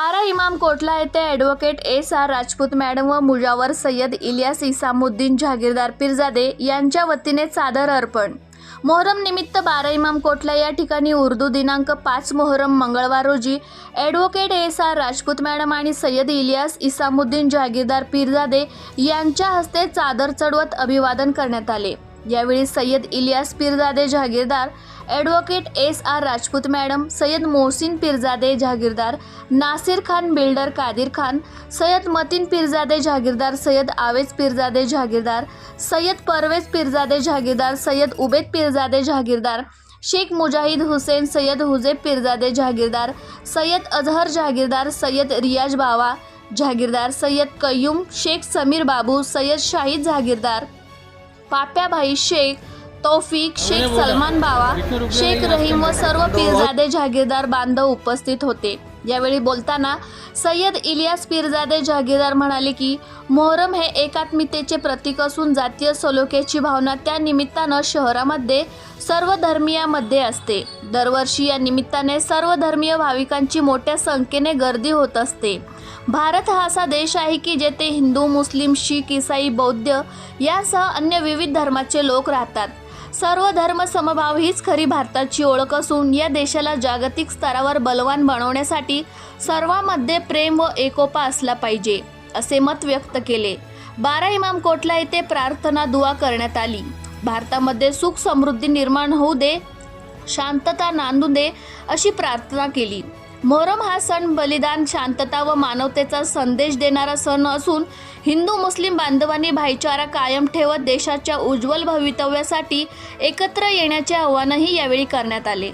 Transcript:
बारा इमाम कोटला येथे advocate S R Rajput madam व मुजावर सय्यद इलियास इसामुद्दीन जहागीरदार पिरजादे यांच्या वतीने चादर अर्पण. मोहरम निमित्त बारा इमाम कोटला या ठिकाणी उर्दू दिनांक पाच मोहरम मंगळवार रोजी advocate S R Rajput madam आणि सय्यद इलियास इसामुद्दीन जहागीरदार पिरजादे यांच्या हस्ते चादर चढवत अभिवादन करण्यात आले. यावेळी Sayyad Ilyas Pirjade Jahagirdar advocate S R Rajput madam Sayyad Mohsin Pirjade Jahagirdar Nasir Khan builder Kadir Khan Sayyad Matin Pirjade Jahagirdar Sayyad Awez Pirjade Jahagirdar Sayyad Parvez Pirjade Jahagirdar Sayyad Ubed Pirjade Jahagirdar Shaikh Mujahid Hussain Sayyad Hujeb Pirjade Jahagirdar Sayyad Azhar Jahagirdar Sayyad Riyaz Bawa Jahagirdar Syed Qayyum Shaikh Sameer बाबू सय्यद शाहिद जहागीरदार पाप्याभाई शेख तौफिक शेख सलमान बावा शेख रहीम व सर्व पीरजादे जहागीरदार बांधव उपस्थित होते. यावेळी बोलताना सय्यद इलियास पीरजादे जहागीरदार म्हणाले की मोहरम हे एकात्मितेचे प्रतीक असून जातीय सलोख्याची भावना त्या निमित्तानं शहरामध्ये सर्व धर्मीयामध्ये असते. दरवर्षी या निमित्ताने सर्व धर्मीय भाविकांची मोठ्या संख्येने गर्दी होत असते. भारत हा असा देश आहे की जेथे हिंदू मुस्लिम शीख इसाई बौद्ध यासह अन्य विविध धर्माचे लोक राहतात. सर्व धर्म समभाव हीच खरी भारताची ओळख असून या देशाला जागतिक स्तरावर बलवान बनवण्यासाठी सर्वांमध्ये प्रेम व एकोपा असला पाहिजे असे मत व्यक्त केले. बारा इमाम कोटला येथे प्रार्थना दुवा करण्यात आली. भारतामध्ये सुख समृद्धी निर्माण होऊ दे शांतता नांदू दे अशी प्रार्थना केली. मोहरम हा सण बलिदान शांतता व मानवतेचा संदेश देणारा सण असून हिंदू मुस्लिम बांधवांनी भाईचारा कायम ठेवत देशाच्या उज्ज्वल भवितव्यासाठी एकत्र येण्याचे आवाहनही यावेळी करण्यात आले.